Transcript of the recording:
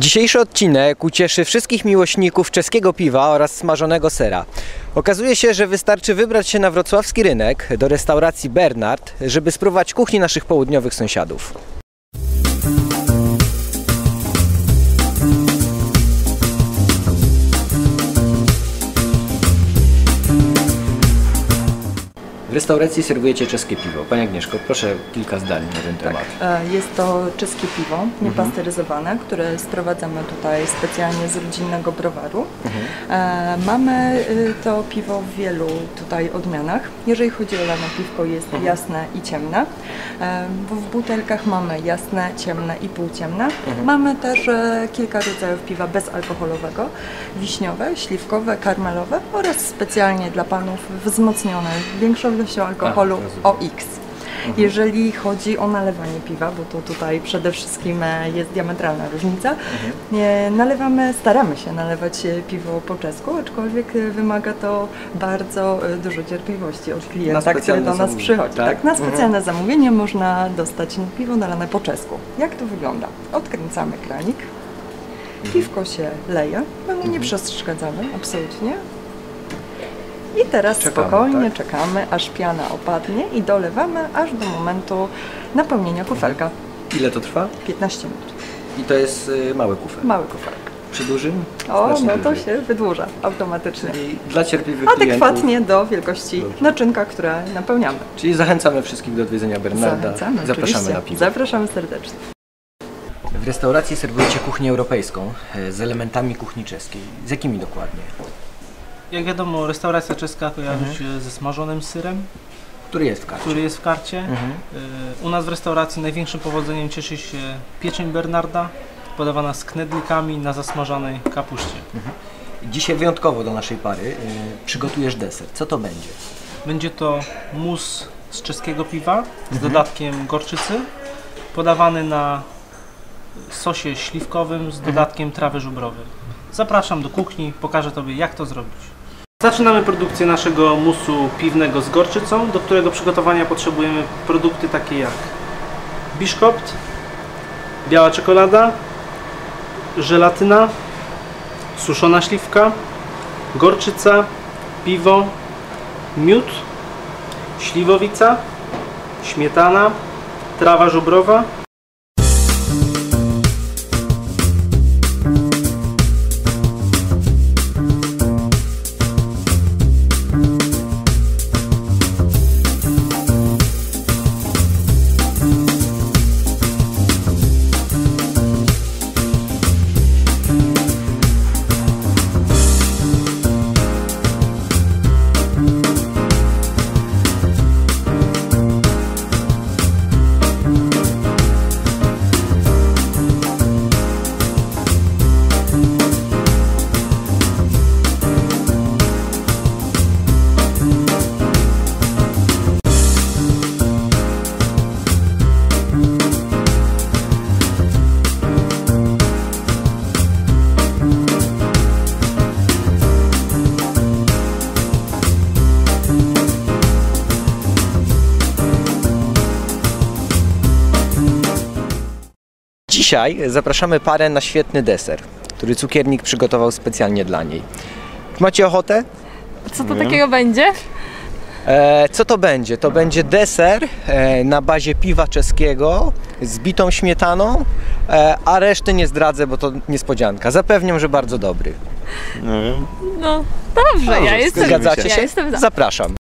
Dzisiejszy odcinek ucieszy wszystkich miłośników czeskiego piwa oraz smażonego sera. Okazuje się, że wystarczy wybrać się na wrocławski rynek do restauracji Bernard, żeby spróbować kuchni naszych południowych sąsiadów. Restauracji serwujecie czeskie piwo. Pani Agnieszko, proszę kilka zdań na ten temat. E, Jest to czeskie piwo, niepasteryzowane, które sprowadzamy tutaj specjalnie z rodzinnego browaru. E, Mamy y, to piwo w wielu tutaj odmianach. Jeżeli chodzi o lane piwko, jest jasne i ciemne. E, bo W butelkach mamy jasne, ciemne i półciemne. Mamy też e, kilka rodzajów piwa bezalkoholowego, wiśniowe, śliwkowe, karmelowe oraz specjalnie dla panów wzmocnione większością alkoholu. OX. Jeżeli chodzi o nalewanie piwa, bo to tutaj przede wszystkim e, jest diametralna różnica, nie, nalewamy, staramy się nalewać e, piwo po czesku, aczkolwiek e, wymaga to bardzo e, dużo cierpliwości od klienta, który do nas przychodzi. tak? Tak? Na Mhm. specjalne zamówienie można dostać piwo nalane po czesku. Jak to wygląda? Odkręcamy kranik, piwko się leje, my mu nie przeszkadzamy, absolutnie. I teraz Czekamy, spokojnie tak? czekamy, aż piana opadnie i dolewamy aż do momentu napełnienia kufelka. Ile to trwa? 15 minut. I to jest y, mały kufel. Mały kufelek. Przy dużym? O, Znacznie no to się wydłuża automatycznie. Czyli dla cierpliwych klientów. Adekwatnie do wielkości Dobrze. naczynka, które napełniamy. Czyli zachęcamy wszystkich do odwiedzenia Bernarda. Zachęcamy, Zapraszamy oczywiście. na piwo. Zapraszamy serdecznie. W restauracji serwujecie kuchnię europejską e, z elementami kuchni czeskiej. Z jakimi dokładnie? Jak wiadomo, restauracja czeska kojarzy się ze smażonym syrem, Który jest w karcie? który jest w karcie. Mhm. Y, U nas w restauracji największym powodzeniem cieszy się pieczeń Bernarda, podawana z knedlikami na zasmażanej kapuście. Dzisiaj wyjątkowo do naszej pary y, przygotujesz deser. Co to będzie? Będzie to mus z czeskiego piwa z dodatkiem gorczycy, podawany na sosie śliwkowym z dodatkiem trawy żubrowej. Zapraszam do kuchni, pokażę Tobie jak to zrobić. Zaczynamy produkcję naszego musu piwnego z gorczycą, do którego przygotowania potrzebujemy produkty takie jak biszkopt, biała czekolada, żelatyna, suszona śliwka, gorczyca, piwo, miód, śliwowica, śmietana, trawa żubrowa. Dzisiaj zapraszamy parę na świetny deser, który cukiernik przygotował specjalnie dla niej. Macie ochotę? Co to takiego będzie? E, co to będzie? To będzie deser e, na bazie piwa czeskiego z bitą śmietaną, e, a reszty nie zdradzę, bo to niespodzianka. Zapewniam, że bardzo dobry. No dobrze, ja jestem. Zgadzacie ja się? jestem za. Zapraszam.